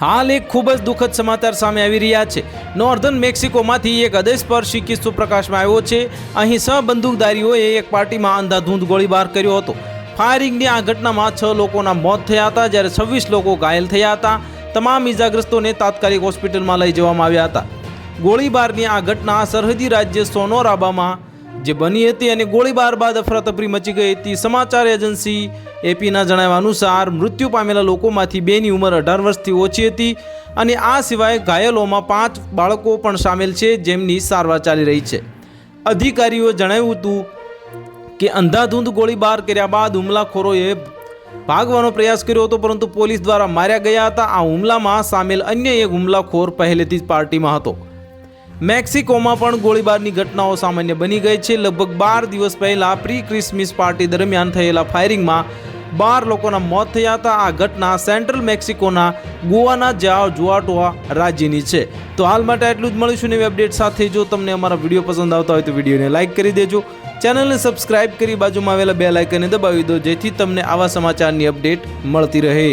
હાલ એક ખૂબ જ દુઃખદ સમાચાર સામે આવી રહ્યા છે. નોર્ધન મેક્સિકોમાંથી એક હૃદયસ્પર્શી કિસ્સો પ્રકાશમાં આવ્યો છે. અહીં સ બંદૂકધારીઓએ એક પાર્ટીમાં અંધાધૂંધ ગોળીબાર કર્યો હતો. ફાયરિંગની આ ઘટનામાં છ લોકોના મોત થયા હતા, જ્યારે છવ્વીસ લોકો ઘાયલ થયા હતા. તમામ ઇજાગ્રસ્તોને તાત્કાલિક હોસ્પિટલમાં લઈ જવામાં આવ્યા હતા. ગોળીબારની આ ઘટના સરહદી રાજ્ય સોનોરાબામાં જે બની હતી અને ગોળીબાર બાદ અફરાતફરી મચી ગઈ હતી. સમાચાર એજન્સી એપીના જણાવ્યા અનુસાર મૃત્યુ પામેલા લોકોમાંથી બેની ઉંમર અઢાર વર્ષથી ઓછી હતી અને આ સિવાય ઘાયલોમાં પાંચ બાળકો પણ સામેલ છે જેમની સારવાર ચાલી રહી છે. અધિકારીઓએ જણાવ્યું હતું કે અંધાધૂંધ ગોળીબાર કર્યા બાદ હુમલાખોરોએ ભાગવાનો પ્રયાસ કર્યો હતો પરંતુ પોલીસ દ્વારા માર્યા ગયા હતા. આ હુમલામાં સામેલ અન્ય એક હુમલાખોર પહેલેથી જ પાર્ટીમાં હતો. મેક્સિકોમાં પણ ગોળીબારની ઘટનાઓ સામાન્ય બની ગઈ છે. લગભગ બાર દિવસ પહેલા પ્રી ક્રિસમસ પાર્ટી દરમિયાન થયેલા ફાયરિંગમાં બાર લોકોના મોત થયા હતા. આ ઘટના સેન્ટ્રલ મેક્સિકોના ગોવાના જાઓ જુઆટોઆ રાજ્યની છે. તો હાલ માટે એટલું જ. મળીશું નવી અપડેટ સાથે. જો તમને અમારા વીડિયો પસંદ આવતા હોય તો વિડીયોને લાઇક કરી દેજો. ચેનલને સબસ્ક્રાઇબ કરી બાજુમાં આવેલા બે લાઇકને દબાવી દો, જેથી તમને આવા સમાચારની અપડેટ મળતી રહે.